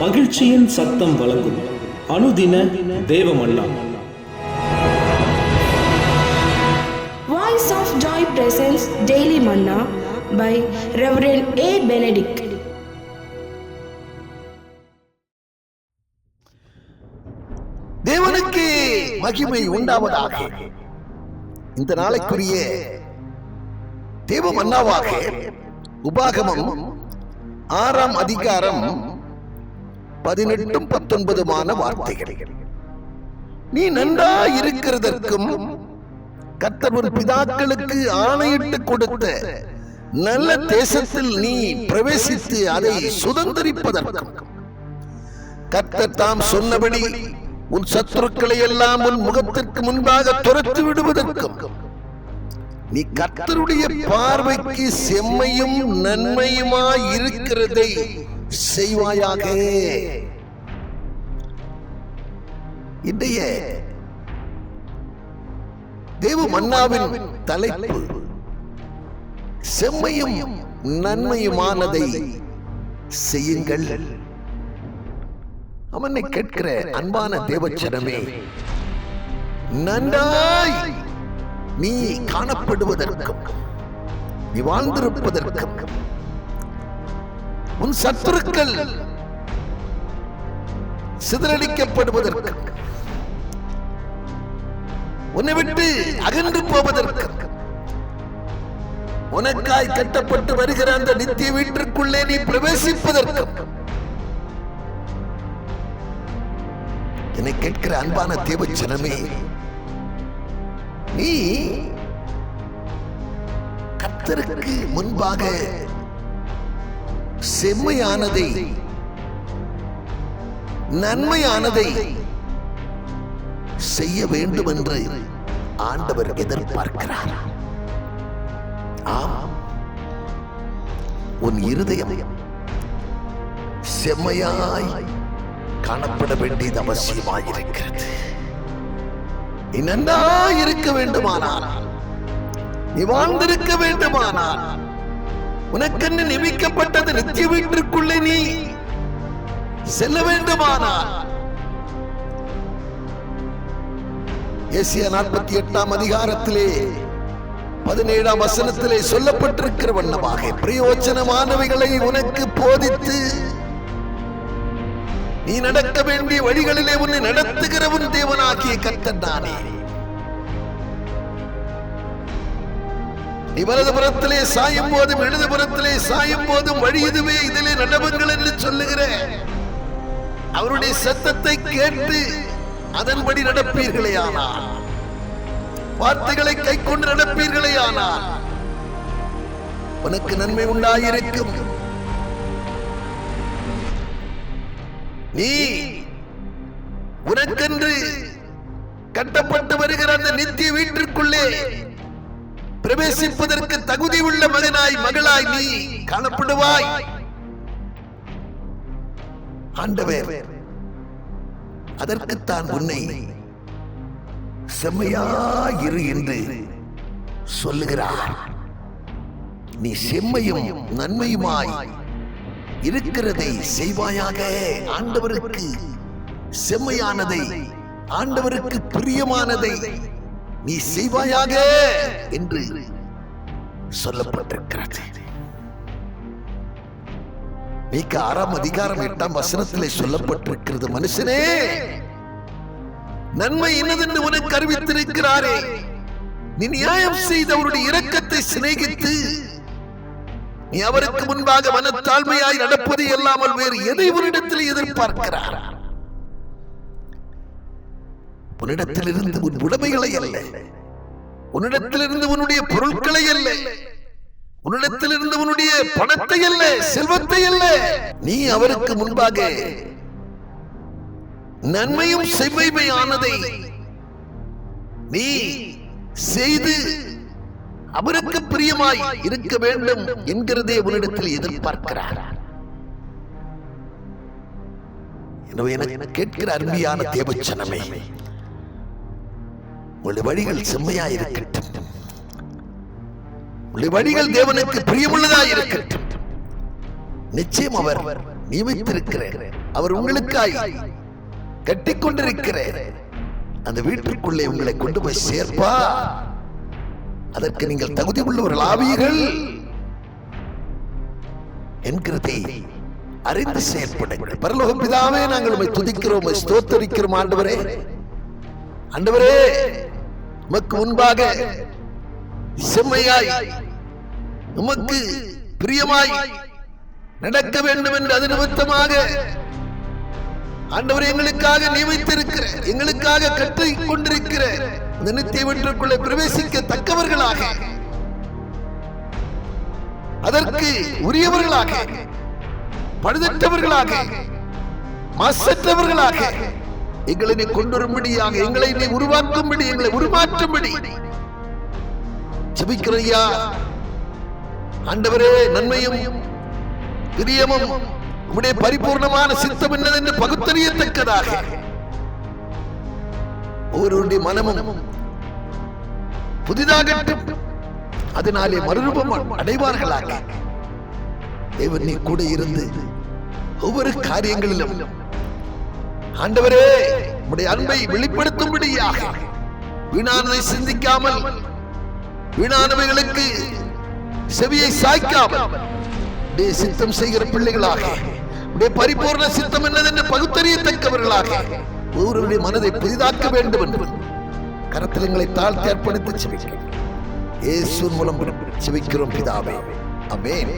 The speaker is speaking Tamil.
மகிழ்ச்சியின் சத்தம் வழங்கும் அனுதின தேவமல்லா Voice of Joy presents Daily Manna by Reverend A. Benedict. தேவனுக்கு மகிமை உண்டாவதாக இந்த நாளைக்குரிய தேவ மன்னாவாக உபாகமம் ஆறாம் அதிகாரம் பதினெட்டும் பத்தொன்பதுமான வார்த்தைகள். நீ நன்றா இருக்கிறதற்கும் கர்த்தர் ஒரு பிதாக்களுக்கு ஆணையிட்டு கொடுத்த நல்ல தேசத்தில் நீ பிரவேசித்து அதை சுதந்திரிப்பதற்கும். கர்த்தர் தாம் சொன்னபடி உன் சத்துருக்களை எல்லாம் உன் முகத்திற்கு முன்பாக துரத்து விடுவதற்கும். நீ கர்த்தருடைய பார்வைக்கு செம்மையும் நன்மையுமாய் இருக்கிறதை செய்வாயாக. இன்றைய தேவ மன்னாவின் தலைப்பு. செம்மையும் நன்மையுமானதை செய்யுங்கள். அவனை கேட்கிற அன்பான தேவச்சனமே நன்றாய் நீ காணப்படுவதற்கும் நீ வாழ்ந்திருப்பதற்கும். உன் சத்துருக்கள் சிதறடிக்கப்படுவதற்கு உன்னை விட்டு அகன்று போவதற்கு உனக்காய் கட்டப்பட்டு வருகிற அந்த நித்திய வீட்டிற்குள்ளே நீ பிரவேசிப்பதற்கு என்னை கேட்கிற அன்பான தேவச்சனமே நீ கத்தருக்கு முன்பாக செம்மையானதை நன்மையானதை செய்ய வேண்டும் என்று ஆண்டவர் எதிர்பார்க்கிறார். ஆம் உன் இருதயம் செம்மையாய் காணப்பட வேண்டியது அவசியமாயிருக்கிறது. நீ நன்றாய் இருக்க வேண்டுமானால் நீ வாழ்ந்திருக்க வேண்டுமானால் உனக்கென்று நியமிக்கப்பட்டது நித்திய வீட்டிற்குள்ளே நீ செல்ல வேண்டுமானால். ஏசியா நாற்பத்தி எட்டாம் அதிகாரத்திலே பதினேழாம் வசனத்திலே சொல்லப்பட்டிருக்கிற வண்ணமாக பிரயோஜனமானவைகளை உனக்கு போதித்து நீ நடக்க வேண்டிய வழிகளிலே உன்னை நடத்துகிறவன் தேவனாகிய கத்தன் நானே. இவரது புறத்திலே சாயும் போதும் இடதுபுறத்திலே சாயும் போதும் வழி இதுவே இதிலே நடவுங்கள் என்று சொல்லுகிற அவருடைய சத்தத்தை கேட்டு அதன்படி நடப்பீர்களே ஆனால். வார்த்தைகளை கை கொண்டு நடப்பீர்களே ஆனால். உனக்கு நன்மை உண்டாயிருக்கும். நீ உனக்கென்று கட்டப்பட்டு வருகிற அந்த நித்திய வீட்டிற்குள்ளே பிரவேசிப்பதற்கு தகுதி உள்ள மகனாய் மகளாய் நீ காணப்படுவாய். ஆண்டவர் அதற்குத்தான் உன்னை செம்மையாயிரு என்று சொல்லுகிறார். நீ செம்மையும் நன்மையுமாய் இருக்கிறதை செய்வாயாக. ஆண்டவருக்கு செம்மையானதை ஆண்டவருக்கு பிரியமானதை நீ செய்வாயாக என்று சொல்லப்பட்டிருக்கிறது. நீக்க ஆறாம் அதிகாரம் எட்டாம் வசனத்திலே சொல்லப்பட்டிருக்கிறது. மனுஷனே நன்மை என்னதென்று உனக்கு அறிவித்திருக்கிறாரே. நீ நியாயம் செய்து அவருடைய இரக்கத்தை சிநேகித்து நீ அவருக்கு முன்பாக மனத்தாழ்மையாய் நடப்பது இல்லாமல் வேறு எதை ஒரு இடத்தில் எதிர்பார்க்கிறாரா? உன்னிடத்திலிருந்து உன் உடைமைகளை அல்ல. உன்னிடத்திலிருந்து உன்னுடைய பொருட்களை அல்ல. உன்னிடத்திலிருந்து உன்னுடைய பணத்தை அல்ல செல்வத்தை அல்ல. நீ அவருக்கு முன்பாக நன்மையும் செவ்வைமையானதை நீ செய்து அவருக்கு பிரியமாய் இருக்க வேண்டும் என்கிறதே உன்னிடத்தில் எதிர்பார்க்கிறார். எனவே எனக்கு கேட்கிற அருமையான தேவச்சனமே உங்களுடைய வழிகள் செம்மையா இருக்கட்டும். உங்களுடைய வழிகள் தேவனுக்கு பிரியமுள்ளதா இருக்கட்டும். நிச்சயம் அவர் நியமித்திருக்கிறார் அவர் உங்களுக்காய் கட்டி கொண்டிருக்கிறார் அந்த வீட்டிற்குள்ளே உங்களை கொண்டு போய் சேர்ப்பா. அதற்கு நீங்கள் தகுதி உள்ளவர்கள் ஆவீர்கள் என்கிறதை அறிந்து செயல்படுங்கள். பரலோக பிதாவே நாங்கள் உண்மை துதிக்கிறோம் ஸ்தோத்தரிக்கிறோம் ஆண்டவரே. ஆண்டவரே உமக்கு முன்பாக செம்மையாய் உமக்கு பிரியமாய் நடக்க வேண்டும் என்று அது நிமித்தமாக ஆண்டவர் எங்களுக்காக நியமித்திருக்கிற எங்களுக்காக கற்றுக் கொண்டிருக்கிற இந்த நித்திய வீட்டிற்குள்ளே பிரவேசிக்க தக்கவர்களாக அதற்கு உரியவர்களாக பழுதற்றவர்களாக மாசற்றவர்களாக எங்களை நீ கொண்டுவரும்படியாக எங்களை நீ உருவாக்கும்படி எங்களை உருமாற்றும்படி. ஜபிக்கிறையா ஆண்டவரே நன்மையும் பிரியமும் உடைய பரிபூர்ணமான சித்தம் என்னதென்று பகுத்தறியத்தக்கதாக. ஒவ்வொருடைய மனமும் புதிதாகட்டும். அதனாலே மறுரூபம் அடைவார்களாக. தேவன் நீ கூட இருந்து ஒவ்வொரு காரியங்களிலும் ஆண்டவரே உடைய அன்பை வெளிப்படுத்தும்படியாக. வீணானதை சிந்திக்காமல் வீணானவைகளுக்கு செவியை சாய்க்காமல் சித்தம் செய்கிற பிள்ளைகளாக உடைய பரிபூர்ண சித்தம் என்னதென்று பகுத்தறியத்தக்கவர்களாக ஒவ்வொருவருடைய மனதை புதிதாக்க வேண்டும் என்று கரத்தில் எங்களை தாழ்த்தி அர்ப்பணித்து செவிக்கிறோம் இயேசு மூலம் செவிக்கிறோம் பிதாவே. அமேன்